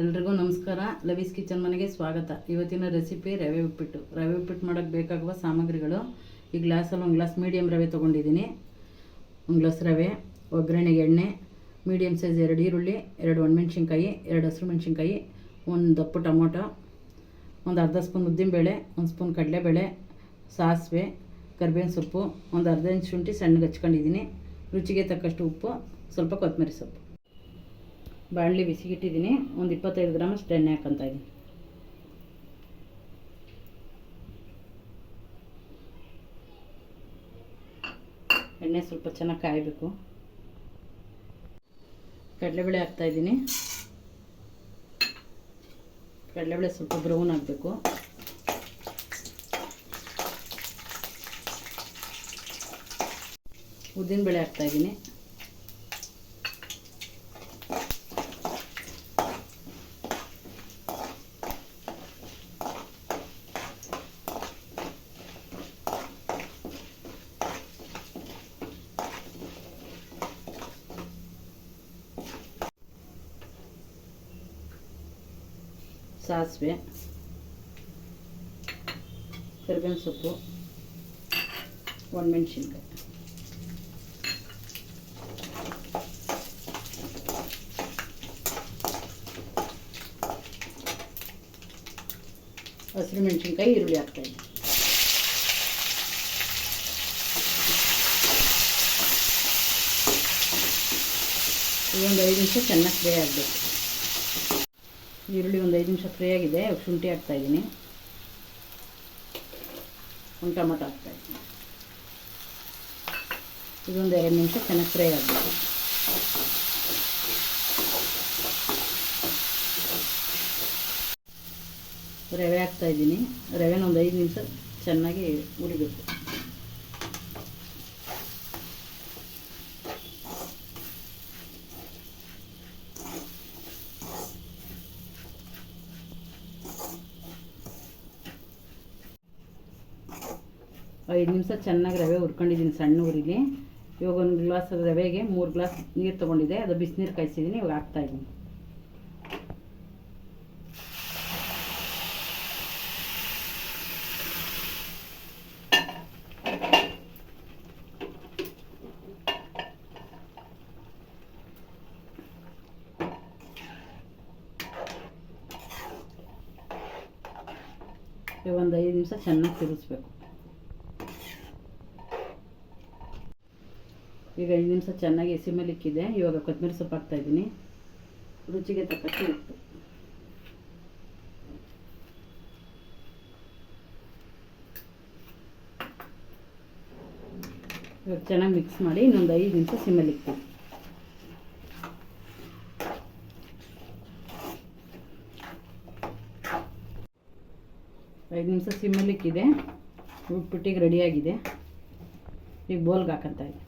ಎಲ್ರಿಗೂ ನಮಸ್ಕಾರ. ಲವೀಸ್ ಕಿಚನ್ ಮನೆಗೆ ಸ್ವಾಗತ. ಇವತ್ತಿನ ರೆಸಿಪಿ ರವೆ ಉಪ್ಪಿಟ್ಟು. ರವೆ ಉಪ್ಪಿಟ್ಟು ಮಾಡೋಕ್ಕೆ ಬೇಕಾಗುವ ಸಾಮಗ್ರಿಗಳು. ಈ ಗ್ಲಾಸಲ್ಲಿ ಒಂದು ಗ್ಲಾಸ್ ಮೀಡಿಯಮ್ ರವೆ ತೊಗೊಂಡಿದ್ದೀನಿ. ಒಂದು ಗ್ಲಾಸ್ ರವೆ, ಒಗ್ಗರಣೆಗೆ ಎಣ್ಣೆ ಮೀಡಿಯಮ್ ಸೈಜ್ ಎರಡು ಈರುಳ್ಳಿ, ಎರಡು ಒಣಮೆಣ್ಸಿನ್ಕಾಯಿ, ಎರಡು ಹಸಿರು ಮೆಣಸಿನ್ಕಾಯಿ, ಒಂದು ದಪ್ಪು ಟೊಮೊಟೊ, ಒಂದು ಅರ್ಧ ಸ್ಪೂನ್ ಉದ್ದಿನಬೇಳೆ, ಒಂದು ಸ್ಪೂನ್ ಕಡಲೆಬೇಳೆ, ಸಾಸಿವೆ, ಕರ್ಬೇವಿನ ಸೊಪ್ಪು, ಒಂದು ಅರ್ಧ ಇಂಚು ಶುಂಠಿ ಸಣ್ಣಗೆ ಹಚ್ಕೊಂಡಿದ್ದೀನಿ. ರುಚಿಗೆ ತಕ್ಕಷ್ಟು ಉಪ್ಪು, ಸ್ವಲ್ಪ ಕೊತ್ತಂಬರಿ ಸೊಪ್ಪು. ಬಾಣಲಿ ಬಿಸಿಗಿಟ್ಟಿದ್ದೀನಿ. ಒಂದು ಇಪ್ಪತ್ತೈದು ಗ್ರಾಮಷ್ಟು ಎಣ್ಣೆ ಹಾಕ್ಕೊತಾ ಇದ್ದೀನಿ. ಎಣ್ಣೆ ಸ್ವಲ್ಪ ಚೆನ್ನಾಗಿ ಕಾಯಬೇಕು. ಕಡಲೆಬೇಳೆ ಹಾಕ್ತಾಯಿದ್ದೀನಿ ಕಡಲೆಬೇಳೆ ಸ್ವಲ್ಪ ಬ್ರೌನ್ ಆಗಬೇಕು. ಉದ್ದಿನಬೇಳೆ ಹಾಕ್ತಾಯಿದ್ದೀನಿ ಸಾಸಿವೆ ಕರಿಬೇವಿನ ಸೊಪ್ಪು ಒಣಮೆಣ್ಸಿನ್ಕಾಯಿ ಹಸಿರು ಮೆಣಸಿನ್ಕಾಯಿ ಈರುಳ್ಳಿ ಹಾಕ್ತಾಯಿದ್ದೀನಿ ಇದೊಂದು ಐದು ನಿಮಿಷ ಚೆನ್ನಾಗಿ ಫ್ರೈ ಆಗಬೇಕು ಈರುಳ್ಳಿ ಒಂದು ಐದು ನಿಮಿಷ ಫ್ರೈ ಆಗಿದೆ ಶುಂಠಿ ಶುಂಠಿ ಹಾಕ್ತಾಯಿದ್ದೀನಿ ಒಂದು ಹಾಕ್ತಾ ಇದ್ದೀನಿ. ಇದೊಂದು ಎರಡು ನಿಮಿಷ ಚೆನ್ನಾಗಿ ಫ್ರೈ ಆಗಬೇಕು. ರವೆ ಹಾಕ್ತಾಯಿದ್ದೀನಿ ರವೆನ ಒಂದು ಐದು ನಿಮಿಷ ಚೆನ್ನಾಗಿ ಉರಿಬೇಕು ಐದು ನಿಮಿಷ ಚೆನ್ನಾಗಿ ರವೆ ಹುರ್ಕೊಂಡಿದ್ದೀನಿ ಸಣ್ಣ ಊರಿಲಿ ಇವಾಗ ಒಂದು ಗ್ಲಾಸ್ ರವೆಗೆ ಮೂರು ಗ್ಲಾಸ್ ನೀರು ತೊಗೊಂಡಿದ್ದೆ. ಅದು ಬಿಸಿನೀರು ಕಾಯಿಸಿದ್ದೀನಿ ಇವಾಗ ಹಾಕ್ತಾಯಿದ್ದೀನಿ ಒಂದು ಐದು ನಿಮಿಷ ಚೆನ್ನಾಗಿ ತಿರುಗಿಸ್ಬೇಕು. ಈಗ ಐದು ನಿಮಿಷ ಚೆನ್ನಾಗಿ ಸಿಮ್ಮಲ್ಲಿ ಇಕ್ಕಿದೆ ಇವಾಗ ಕೊತ್ತಂಬರಿ ಸೊಪ್ಪು ಹಾಕ್ತಾಯಿದ್ದೀನಿ ರುಚಿಗೆ ತಕ್ಕಷ್ಟು ಉಪ್ಪು. ಇವಾಗ ಚೆನ್ನಾಗಿ ಮಿಕ್ಸ್ ಮಾಡಿ ಇನ್ನೊಂದು ಐದು ನಿಮಿಷ ಸಿಮ್ಮಲ್ಲಿ ಐದು ನಿಮಿಷ ಸಿಮ್ಮಲ್ಲಿ ಇಕ್ಕಿದೆ ಉಪ್ಪಿಟ್ಟಿಗೆ ರೆಡಿಯಾಗಿದೆ ಈಗ ಬೋಲ್ಗೆ ಹಾಕಂತ ಇದೆ